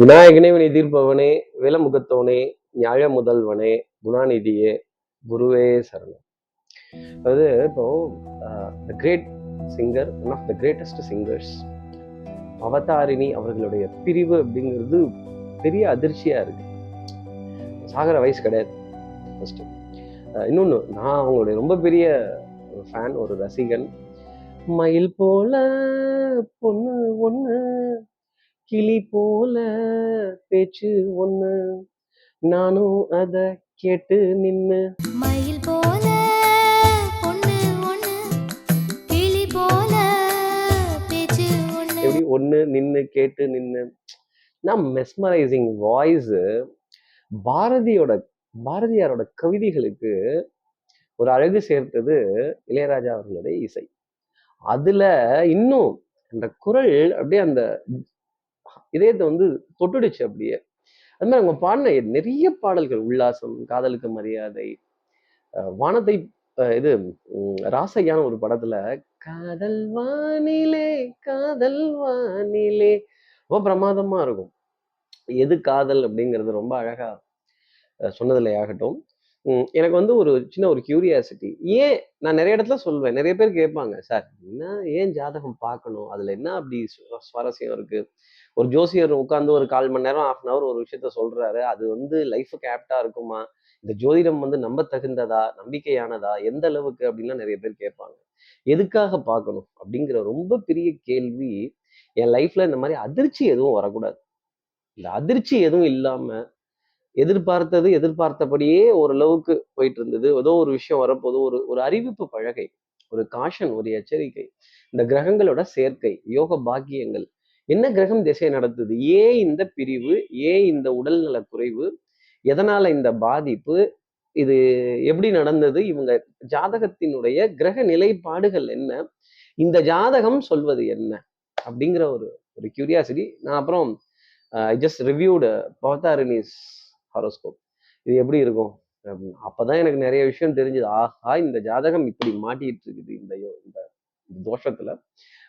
விநாயகனே வினை தீர்ப்பவனே விலமுகத்தவனே நியாய முதல்வனே குணாநிதியே குருவே சரணம். அதாவது இப்போ the great singer one of the greatest singers அவதாரிணி அவர்களுடைய பிரிவு அப்படிங்கிறது பெரிய அதிர்ச்சியா இருக்கு. சாகர வயசு கிடையாது ஃபர்ஸ்ட் இன்னொன்று நான் அவங்களுடைய ரொம்ப பெரிய ஃபேன் ஒரு ரசிகன். மயில் போல பொண்ணு ஒண்ணு கிளி போல பேச்சு ஒண்ணு. நானும் அத கேட்டு நின்னு. மயில் போல எப்படி ஒண்ணு நின்னு கேட்டு நின்னு. நான் மெஸ்மரைசிங் வாய்ஸ் பாரதியோட பாரதியாரோட கவிதைகளுக்கு ஒரு அழகு சேர்த்தது இளையராஜா அவர்களுடைய இசை. அதுல இன்னும் அந்த குரல் அப்படியே அந்த இதயத்தை வந்து தொட்டுடுச்சு அப்படியே. அது மாதிரி அவங்க பாடின நிறைய பாடல்கள் உல்லாசம் காதலுக்கு மரியாதை வானத்தை இது ராசையான ஒரு படத்துல காதல் வானிலே காதல் வானிலே ரொம்ப பிரமாதமா இருக்கும். எது காதல் அப்படிங்கிறது ரொம்ப அழகா அஹ், சொன்னதுல ஆகட்டும். எனக்கு வந்து ஒரு சின்ன ஒரு கியூரியாசிட்டி ஏன் நான் நிறைய இடத்துல சொல்வேன். நிறைய பேர் கேட்பாங்க சார் என்ன ஏன் ஜாதகம் பார்க்கணும்? அதில் என்ன அப்படி சுவாரஸ்யம் இருக்குது ஒரு ஜோசியர் உட்காந்து ஒரு கால் மணி நேரம் ஆஃப் அன் அவர் ஒரு விஷயத்த சொல்கிறாரு அது வந்து லைஃபுக்கு ஆப்டாக இருக்குமா? இந்த ஜோதிடம் வந்து நம்ப தகுந்ததா? நம்பிக்கையானதா? எந்த அளவுக்கு? அப்படின்லாம் நிறைய பேர் கேட்பாங்க. எதுக்காக பார்க்கணும்? அப்படிங்கிற ரொம்ப பெரிய கேள்வி என் லைஃப்ல இந்த மாதிரி அதிர்ச்சி எதுவும் வரக்கூடாது. இந்த அதிர்ச்சி எதுவும் இல்லாமல் எதிர்பார்த்தது எதிர்பார்த்தபடியே ஓரளவுக்கு போயிட்டு இருந்தது ஏதோ ஒரு விஷயம் வரப்போது ஒரு ஒரு அறிவிப்பு பழகை ஒரு காஷன் ஒரு எச்சரிக்கை. இந்த கிரகங்களோட சேர்க்கை யோக பாக்கியங்கள். என்ன கிரகம் திசை நடத்துது? ஏன் இந்த பிரிவு ஏன் இந்த உடல்நல குறைவு எதனால இந்த பாதிப்பு இது எப்படி நடந்தது? இவங்க ஜாதகத்தினுடைய கிரக நிலைப்பாடுகள் என்ன? இந்த ஜாதகம் சொல்வது என்ன? அப்படிங்கிற ஒரு ஒரு கியூரியாசிட்டி நான் அப்புறம் I just reviewed Bhavatharini's horoscope. இது எப்படி இருக்கும்? அப்படின்னு. அப்பதான் எனக்கு நிறைய விஷயம் தெரிஞ்சது. ஆஹா இந்த ஜாதகம் இப்படி மாட்டிக்கிட்டு இருக்குது. இந்த யோ- இந்த தோஷத்துல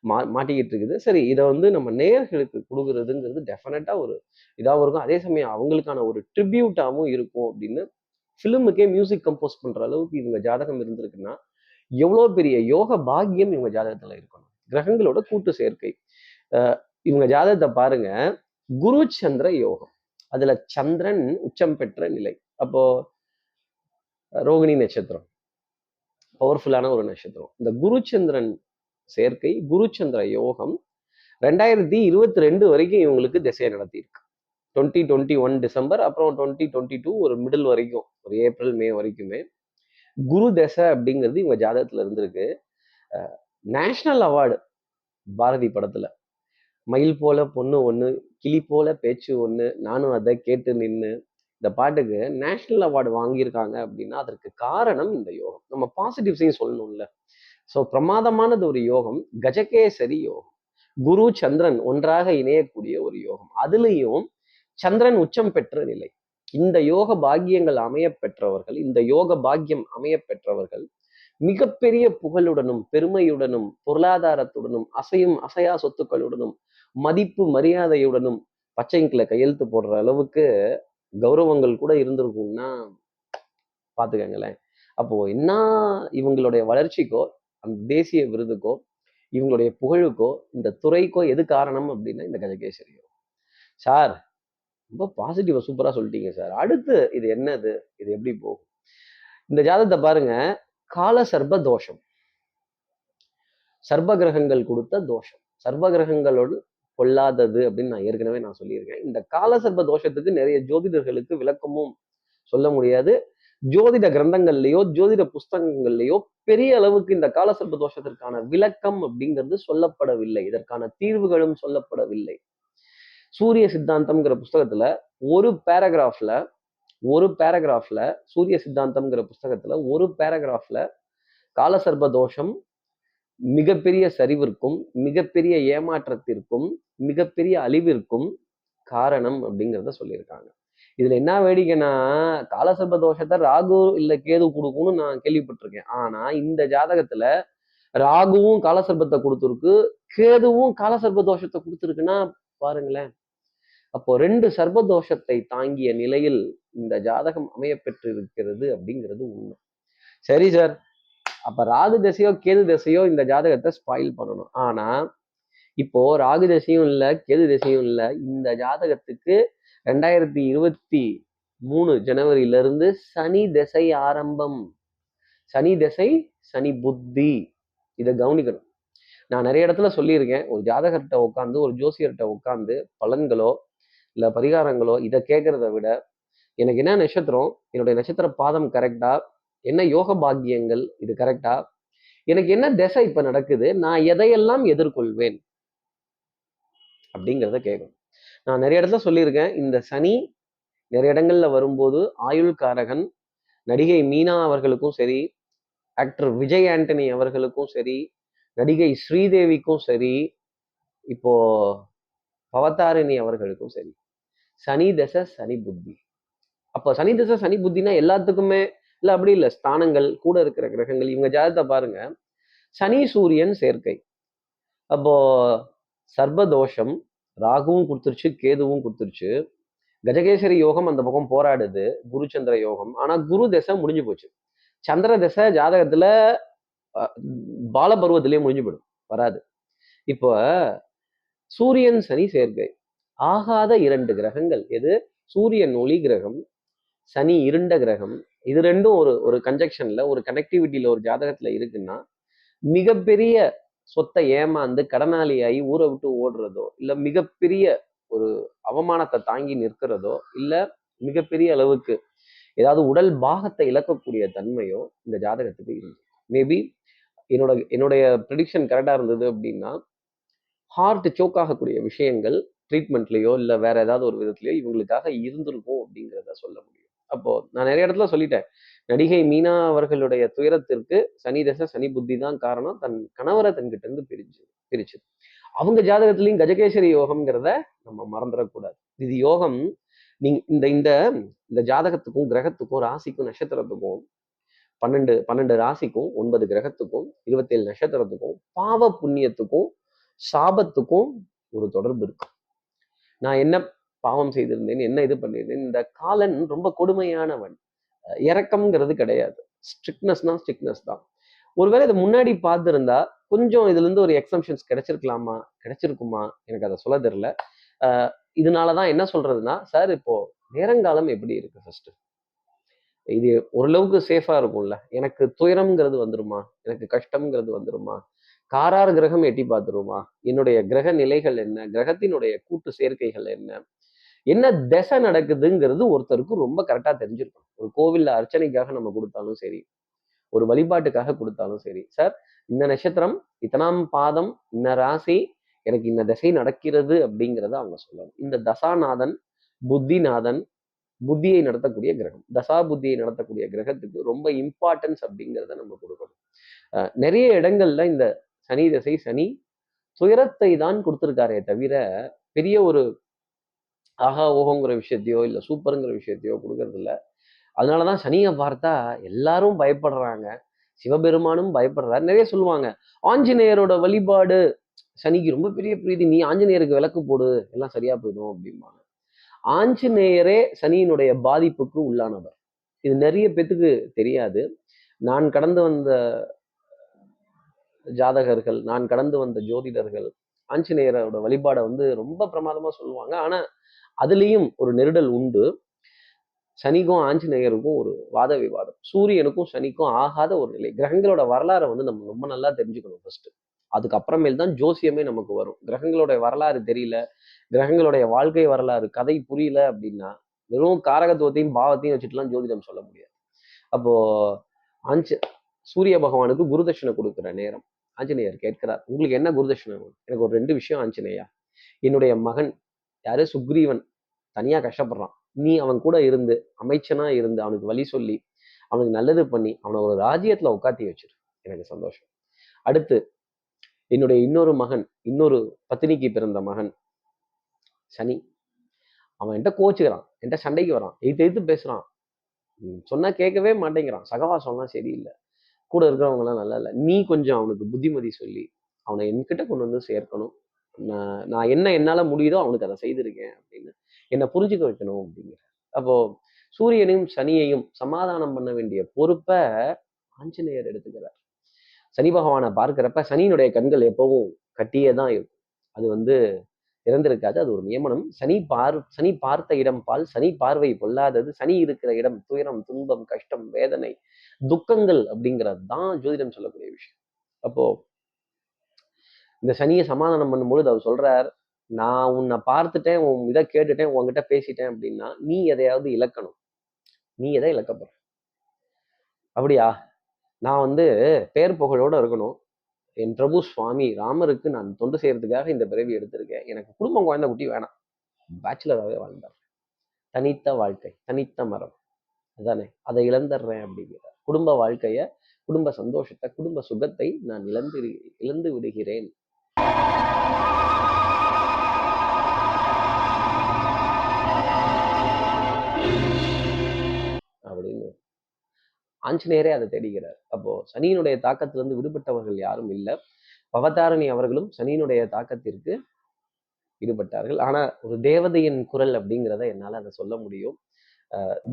மா மாட்டிக்கிட்டு இருக்குது. சரி இதை வந்து நம்ம நேயர்களுக்கு கொடுக்கறதுங்கிறது டெஃபினட்டா ஒரு இதாகவும் இருக்கும். அதே சமயம் அவங்களுக்கான ஒரு ட்ரிபியூட்டாகவும் இருக்கும் அப்படின்னு ஃபிலிமுக்கே மியூசிக் கம்போஸ் பண்ற அளவுக்கு இவங்க ஜாதகம் இருந்திருக்குன்னா எவ்வளோ பெரிய யோக பாக்கியம் இவங்க ஜாதகத்துல இருக்கணும். கிரகங்களோட கூட்டு சேர்க்கை. இவங்க ஜாதகத்தை பாருங்க. குரு சந்திர யோகம். அதுல சந்திரன் உச்சம் பெற்ற நிலை. அப்போ ரோகிணி நட்சத்திரம். பவர்ஃபுல்லான ஒரு நட்சத்திரம். இந்த குருச்சந்திரன் சேர்க்கை குருச்சந்திர யோகம் ரெண்டாயிரத்தி இருபத்தி ரெண்டு வரைக்கும் இவங்களுக்கு திசையை நடத்தியிருக்கு. டுவெண்ட்டி டுவெண்ட்டி ஒன் டிசம்பர் அப்புறம் டுவெண்ட்டி டுவெண்ட்டி டூ ஒரு மிடில் வரைக்கும் ஒரு ஏப்ரல் மே வரைக்குமே. குரு தசை அப்படிங்கிறது இவங்க ஜாதகத்தில் இருந்திருக்கு. நேஷ்னல் அவார்டு பாரதி படத்தில். மயில் போல பொண்ணு ஒண்ணு கிளி போல பேச்சு ஒன்று நானும் அதை கேட்டு நின்னு இந்த பாட்டுக்கு நேஷனல் அவார்டு வாங்கியிருக்காங்க அப்படின்னா அதற்கு காரணம் இந்த யோகம். நம்ம பாசிட்டிவ்ஸையும் சொல்லணும்ல. ஸோ பிரமாதமானது ஒரு யோகம் கஜகேசரி யோகம். குரு சந்திரன் ஒன்றாக இணையக்கூடிய ஒரு யோகம். அதுலேயும் சந்திரன் உச்சம் பெற்ற நிலை. இந்த யோக பாக்கியங்கள் அமைய பெற்றவர்கள் இந்த யோக பாக்கியம் அமைய பெற்றவர்கள் மிகப்பெரிய புகழுடனும் பெருமையுடனும் பொருளாதாரத்துடனும் அசையும் அசையா சொத்துக்களுடனும் மதிப்பு மரியாதையுடனும் பச்சைங்கில கையெழுத்து போடுற அளவுக்கு கௌரவங்கள் கூட இருந்திருக்கும்னா பார்த்துக்கங்களேன் அப்போ என்ன இவங்களுடைய வளர்ச்சிக்கோ அந்த தேசிய விருதுக்கோ இவங்களுடைய புகழுக்கோ இந்த துறைக்கோ எது காரணம் அப்படின்னா இந்த கஜகேசரி சார் ரொம்ப பாசிட்டிவா சூப்பரா சொல்லிட்டீங்க சார். அடுத்து இது என்னது? இது எப்படி போகும்? இந்த ஜாதகத்தை பாருங்க. கால சர்ப தோஷம். சர்ப கிரகங்கள் கொடுத்த தோஷம். சர்ப கிரகங்களோடு கொள்ளாதது அப்படின்னு நான் ஏற்கனவே நான் சொல்லியிருக்கேன். இந்த கால சர்ப தோஷத்துக்கு நிறைய ஜோதிடர்களுக்கு விளக்கமும் சொல்ல முடியாது. ஜோதிட கிரந்தங்கள்லயோ ஜோதிட புஸ்தகங்கள்லயோ பெரிய அளவுக்கு இந்த காலசர்ப தோஷத்திற்கான விளக்கம் அப்படிங்கிறது சொல்லப்படவில்லை. இதற்கான தீர்வுகளும் சொல்லப்படவில்லை. சூரிய சித்தாந்தம்ங்கிற புஸ்தகத்துல ஒரு பேராகிராஃப்ல ஒரு பேராகிராஃப்ல சூரிய சித்தாந்தம்ங்கிற புஸ்தகத்துல ஒரு பேராகிராஃப்ல காலசர்ப தோஷம் மிகப்பெரிய சரிவிற்கும் மிகப்பெரிய ஏமாற்றத்திற்கும் மிகப்பெரிய அழிவிற்கும் காரணம் அப்படிங்கிறத சொல்லியிருக்காங்க. இதுல என்ன வேடிக்கைன்னா காலசர்ப தோஷத்தை ராகு இல்ல கேது கொடுக்கும்னு நான் கேள்விப்பட்டிருக்கேன். ஆனா இந்த ஜாதகத்துல ராகுவும் காலசர்பத்தை கொடுத்துருக்கு கேதுவும் காலசர்ப தோஷத்தை கொடுத்துருக்குன்னா பாருங்களேன். அப்போ ரெண்டு சர்ப தோஷத்தை தாங்கிய நிலையில் இந்த ஜாதகம் அமைய இருக்கிறது அப்படிங்கிறது உண்மை. சரி சார். அப்ப ராகு தசையோ கேது தசையோ இந்த ஜாதகத்தை ஸ்பாயில் பண்ணணும். ஆனா இப்போ ராகு தசையும் இல்லை கேது தசையும் இல்லை இந்த ஜாதகத்துக்கு ரெண்டாயிரத்தி இருபத்தி மூணு ஜனவரியில இருந்து சனி திசை ஆரம்பம். சனி திசை சனி புத்தி. இதை கவனிக்கணும். நான் நிறைய இடத்துல சொல்லியிருக்கேன். ஒரு ஜாதகர்கிட்ட உட்காந்து ஒரு ஜோசியர்கிட்ட உட்காந்து பலன்களோ இல்லை பரிகாரங்களோ இதை கேட்கறத விட எனக்கு என்ன நட்சத்திரம் என்னுடைய நட்சத்திர பாதம் கரெக்டா என்ன யோக பாக்கியங்கள்? இது கரெக்டா எனக்கு என்ன திசை இப்ப நடக்குது? நான் எதையெல்லாம் எதிர்கொள்வேன்? அப்படிங்கிறத கேட்கணும். நான் நிறைய இடத்துல சொல்லியிருக்கேன். இந்த சனி நிறைய இடங்கள்ல வரும்போது ஆயுள் காரகன் நடிகை மீனா அவர்களுக்கும் சரி ஆக்டர் விஜய் ஆண்டனி அவர்களுக்கும் சரி நடிகை ஸ்ரீதேவிக்கும் சரி இப்போ பவதாரிணி அவர்களுக்கும் சரி. சனி தசை சனி புத்தி. அப்போ சனி தசை சனி புத்தினா எல்லாத்துக்குமே இல்லை அப்படி இல்லை. ஸ்தானங்கள் கூட இருக்கிற கிரகங்கள் இவங்க ஜாதகத்தை பாருங்க. சனி சூரியன் சேர்க்கை. அப்போ சர்வதோஷம் ராகுவும் கொடுத்துருச்சு கேதுவும் கொடுத்துருச்சு. கஜகேசரி யோகம் அந்த பக்கம் போராடுது குரு சந்திர யோகம். ஆனா குரு தசை முடிஞ்சு போச்சு. சந்திர தசை ஜாதகத்துல அஹ், பால முடிஞ்சு போயிடும் வராது. இப்போ சூரியன் சனி சேர்க்கை. ஆகாத இரண்டு கிரகங்கள். எது? சூரியன் ஒளி கிரகம் சனி இருண்ட கிரகம் இது ரெண்டும் ஒரு ஒரு கன்ஜெக்ஷன்ல ஒரு கனெக்டிவிட்டியில ஒரு ஜாதகத்துல இருக்குன்னா மிகப்பெரிய சொத்தை ஏமாந்து கடனாளியாகி ஊரை விட்டு ஓடுறதோ இல்லை மிகப்பெரிய ஒரு அவமானத்தை தாங்கி நிற்கிறதோ இல்லை மிகப்பெரிய அளவுக்கு ஏதாவது உடல் பாகத்தை இழக்கக்கூடிய தன்மையோ இந்த ஜாதகத்துக்கு இருக்கு மேபி என்னோட என்னுடைய ப்ரிடிக்ஷன் கரெக்டாக இருந்தது அப்படின்னா ஹார்ட் சோக் ஆகக்கூடிய விஷயங்கள் ட்ரீட்மெண்ட்லேயோ இல்லை வேற ஏதாவது ஒரு விதத்துலையோ இவங்களுக்காக இருந்திருக்கும் அப்படிங்கிறத சொல்ல முடியும். நான் நிறைய இடத்துல சொல்லிட்டேன். நடிகை மீனா அவர்களுடைய துயரத்திற்கு சனி தசை சனி புத்தி தான் காரணம். தன் கணவரை தன்கிட்ட இருந்து பிரிஞ்சு பிரிச்சு. அவங்க ஜாதகத்திலையும் கஜகேசரி யோகம்ங்கிறத நம்ம மறந்துடக்கூடாது. இது யோகம் நீங்க இந்த இந்த இந்த ஜாதகத்துக்கும் கிரகத்துக்கும் ராசிக்கும் நட்சத்திரத்துக்கும் பன்னெண்டு பன்னெண்டு ராசிக்கும் ஒன்பது கிரகத்துக்கும் இருபத்தேழு நட்சத்திரத்துக்கும் பாவ புண்ணியத்துக்கும் சாபத்துக்கும் ஒரு தொடர்பு இருக்கு. நான் என்ன பாவம் செய்திருந்தேன் என்ன இது பண்ணியிருந்தேன் இந்த காலன் ரொம்ப கொடுமையானவன். இறக்கம்ங்கிறது கிடையாது. ஸ்ட்ரிக்னஸ்னா ஸ்ட்ரிக்னஸ் தான். ஒருவேளை இதை முன்னாடி பார்த்துருந்தா கொஞ்சம் இதுலேருந்து ஒரு எக்ஸம்ஷன்ஸ் கிடைச்சிருக்கலாமா? கிடைச்சிருக்குமா? எனக்கு அதை சொல்ல தெரில இதனால தான் என்ன சொல்றதுன்னா சார் இப்போ நேரங்காலம் எப்படி இருக்கு ஃபர்ஸ்ட் இது ஓரளவுக்கு சேஃபா இருக்கும்ல. எனக்கு துயரம்ங்கிறது வந்துருமா? எனக்கு கஷ்டம்ங்கிறது வந்துருமா? காரார் கிரகம் எட்டி பார்த்துருமா? என்னுடைய கிரக நிலைகள் என்ன? கிரகத்தினுடைய கூட்டு சேர்க்கைகள் என்ன? என்ன திசை நடக்குதுங்கிறது ஒருத்தருக்கு ரொம்ப கரெக்டாக தெரிஞ்சிருக்கும் ஒரு கோவிலில் அர்ச்சனைக்காக நம்ம கொடுத்தாலும் சரி ஒரு வழிபாட்டுக்காக கொடுத்தாலும் சரி சார் இந்த நட்சத்திரம் இத்தனாம் பாதம் இந்த ராசி எனக்கு இந்த திசை நடக்கிறது அப்படிங்கிறத அவங்க சொல்லணும். இந்த தசாநாதன் புத்திநாதன் புத்தியை நடத்தக்கூடிய கிரகம். தசா புத்தியை நடத்தக்கூடிய கிரகத்துக்கு ரொம்ப இம்பார்ட்டன்ஸ் அப்படிங்கிறத நம்ம கொடுக்கணும். நிறைய இடங்கள்ல இந்த சனி திசை சனி துயரத்தை தான் கொடுத்துருக்காரே தவிர பெரிய ஒரு ஆஹா ஓஹோங்கிற விஷயத்தையோ இல்லை சூப்பருங்கிற விஷயத்தையோ கொடுக்கறது அதனால தான் சனியை பார்த்தா எல்லாரும் பயப்படுறாங்க. சிவபெருமானும் பயப்படுறாரு. நிறைய சொல்லுவாங்க ஆஞ்சநேயரோட வழிபாடு சனிக்கு ரொம்ப பெரிய பிரீதி நீ ஆஞ்சநேயருக்கு விளக்கு போடு எல்லாம் சரியா போயிடும் அப்படிம்பாங்க. ஆஞ்சநேயரே சனியினுடைய பாதிப்புக்கு உள்ளானவர். இது நிறைய பேத்துக்கு தெரியாது. நான் கடந்து வந்த ஜாதகர்கள் நான் கடந்து வந்த ஜோதிடர்கள் ஆஞ்சநேயரோட வழிபாடை வந்து ரொம்ப பிரமாதமா சொல்லுவாங்க. ஆனா அதுலேயும் ஒரு நெருடல் உண்டு. சனிக்கும் ஆஞ்சநேயருக்கும் ஒரு வாத விவாதம். சூரியனுக்கும் சனிக்கும் ஆகாத ஒரு நிலை. கிரகங்களோட வரலாறை வந்து நம்ம ரொம்ப நல்லா தெரிஞ்சுக்கணும் ஃபர்ஸ்ட் அதுக்கப்புறமேல் தான் ஜோசியமே நமக்கு வரும். கிரகங்களுடைய வரலாறு தெரியல. கிரகங்களுடைய வாழ்க்கை வரலாறு கதை புரியல அப்படின்னா வெறும் காரகத்துவத்தையும் பாவத்தையும் வச்சுட்டுலாம் ஜோதிடம் சொல்ல முடியாது. அப்போ ஆஞ்ச சூரிய பகவானுக்கு குருதட்சணை கொடுக்குற நேரம். ஆஞ்சநேயர் கேட்கிறார் உங்களுக்கு என்ன குருதட்சணை வேணும்? எனக்கு ஒரு ரெண்டு விஷயம் ஆஞ்சநேயா. என்னுடைய மகன் யாரு? சுக்ரீவன். தனியா கஷ்டப்படுறான். நீ அவன் கூட இருந்து அமைச்சனா இருந்து அவனுக்கு வழி சொல்லி அவனுக்கு நல்லது பண்ணி அவனை ஒரு ராஜ்யத்துல உட்காத்தி வச்சிரு. எனக்கு சந்தோஷம். அடுத்து என்னுடைய இன்னொரு மகன் இன்னொரு பத்தினிக்கு பிறந்த மகன் சனி. அவன் என்கிட்ட கோச்சுக்கிறான். என்கிட்ட சண்டைக்கு வரான். எய்த்து எய்த்து பேசுறான். ம், சொன்னா கேட்கவே மாட்டேங்கிறான். சகவாசம்லாம் சரியில்லை. கூட இருக்கிறவங்கலாம் நல்லா இல்லை. நீ கொஞ்சம் அவனுக்கு புத்திமதி சொல்லி அவனை என்கிட்ட கொண்டு வந்து சேர்க்கணும். நான் நான் என்ன என்னால் முடியுதோ அவனுக்கு அதை செய்திருக்கேன் அப்படின்னு என்னை புரிஞ்சுக்க வைக்கணும் அப்படிங்கிற. அப்போ சூரியனையும் சனியையும் சமாதானம் பண்ண வேண்டிய பொறுப்பை ஆஞ்சநேயர் எடுத்துக்கிறார். சனி பகவானை பார்க்கிறப்ப சனியினுடைய கண்கள் எப்பவும் கட்டியே தான் இருக்கும். அது வந்து இறந்திருக்காது அது ஒரு நியமனம். சனி பார் சனி பார்த்த இடம் பால் சனி பார்வை பொல்லாதது சனி இருக்கிற இடம் துயரம் துன்பம் கஷ்டம் வேதனை துக்கங்கள் அப்படிங்கிறது தான் ஜோதிடம் சொல்லக்கூடிய விஷயம். அப்போ இந்த சனியை சமாதானம் பண்ணும்பொழுது அவர் சொல்றார் நான் உன்னை பார்த்துட்டேன் உன் இதை கேட்டுட்டேன் உங்ககிட்ட பேசிட்டேன் அப்படின்னா நீ எதையாவது இழக்கணும். நீ எதை இழக்க போற? அப்படியா? நான் வந்து பேர் புகழோட இருக்கணும். என் பிரபு சுவாமி ராமருக்கு நான் தொண்டு செய்யறதுக்காக இந்த பிறவி எடுத்திருக்கேன். எனக்கு குடும்பம் குழந்தை குட்டி வேணாம். பேச்சுலராகவே வாழ்ந்தார். தனித்த வாழ்க்கை தனித்த மரம். அதானே? அதை இழந்துடுறேன் அப்படிங்கிற குடும்ப வாழ்க்கைய குடும்ப சந்தோஷத்தை குடும்ப சுகத்தை நான் இழந்து இழந்து விடுகிறேன். அப்படின்னு. ஆஞ்சநேயரே அதை தேடுகிறார். அப்போ சனியினுடைய தாக்கத்திலிருந்து விடுபட்டவர்கள் யாரும் இல்லை. பவதாரணி அவர்களும் சனியினுடைய தாக்கத்திற்கு ஈடுபட்டார்கள். ஆனா ஒரு தேவதையின் குரல் அப்படிங்கிறத என்னால அதை சொல்ல முடியும்.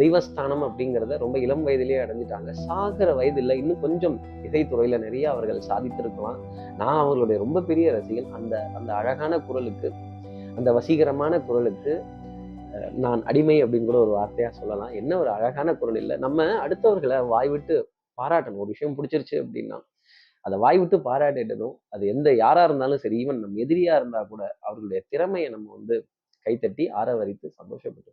தெய்வஸ்தானம் அப்படிங்கிறத ரொம்ப இளம் வயதிலேயே அடைஞ்சிட்டாங்க. சாகிற வயதில் இன்னும் கொஞ்சம் இசைத்துறையில் நிறைய அவர்கள் சாதித்திருக்கலாம். நான் அவர்களுடைய ரொம்ப பெரிய ரசிகன். அந்த அந்த அழகான குரலுக்கு அந்த வசீகரமான குரலுக்கு நான் அடிமை அப்படின்னு கூட ஒரு வார்த்தையாக சொல்லலாம். என்ன ஒரு அழகான குரல் இல்லை. நம்ம அடுத்தவர்களை வாய் விட்டு பாராட்டணும். ஒரு விஷயம் பிடிச்சிருச்சு அப்படின்னா அதை வாய் விட்டு பாராட்டிடணும். அது எந்த யாரா இருந்தாலும் சரி ஈவன் நம்ம எதிரியா இருந்தா கூட அவர்களுடைய திறமையை நம்ம வந்து கைத்தட்டி ஆரவரித்து சந்தோஷப்பட்டு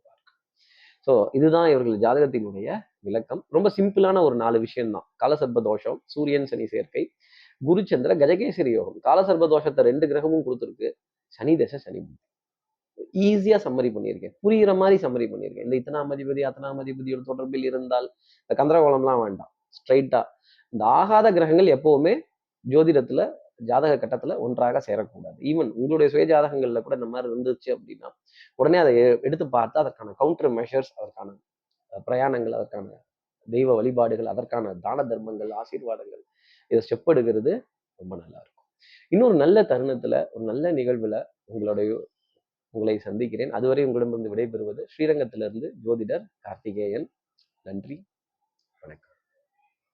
ஸோ இதுதான் இவர்கள் ஜாதகத்தினுடைய விளக்கம். ரொம்ப சிம்பிளான ஒரு நாலு விஷயம்தான். காலசர்ப தோஷம் சூரியன் சனி சேர்க்கை குருச்சந்திர கஜகேசரி யோகம். காலசர்ப தோஷத்தை ரெண்டு கிரகமும் கொடுத்துருக்கு. சனி தசை சனி புத்தி ஈஸியா சம்மரி பண்ணியிருக்கேன். புரியுற மாதிரி சம்மரி பண்ணியிருக்கேன். இந்த இத்தனாம் அதிபதி அத்தனாம் அதிபதியோட தொடர்பில் இருந்தால் இந்த கந்தரகோலம்லாம் வேண்டாம். ஸ்ட்ரைட்டா இந்த ஆகாத கிரகங்கள் எப்பவுமே ஜோதிடத்துல ஜாதக கட்டத்துல ஒன்றாக சேரக்கூடாது. ஈவன் உங்களுடைய சுய ஜாதகங்கள்ல கூட இந்த மாதிரி இருந்துச்சு அப்படின்னா உடனே அதை எடுத்து பார்த்து அதற்கான கவுண்டர் மெஷர்ஸ் அதற்கான பிரயாணங்கள் அதற்கான தெய்வ வழிபாடுகள் அதற்கான தான தர்மங்கள் ஆசீர்வாதங்கள் இதை ஸ்டெப் எடுக்கிறது ரொம்ப நல்லா இருக்கும். இன்னொரு நல்ல தருணத்துல ஒரு நல்ல நிகழ்வுல உங்களுடைய உங்களை சந்திக்கிறேன். அதுவரை உங்களிடமிருந்து விடைபெறுவது ஸ்ரீரங்கத்திலிருந்து ஜோதிடர் கார்த்திகேயன். நன்றி.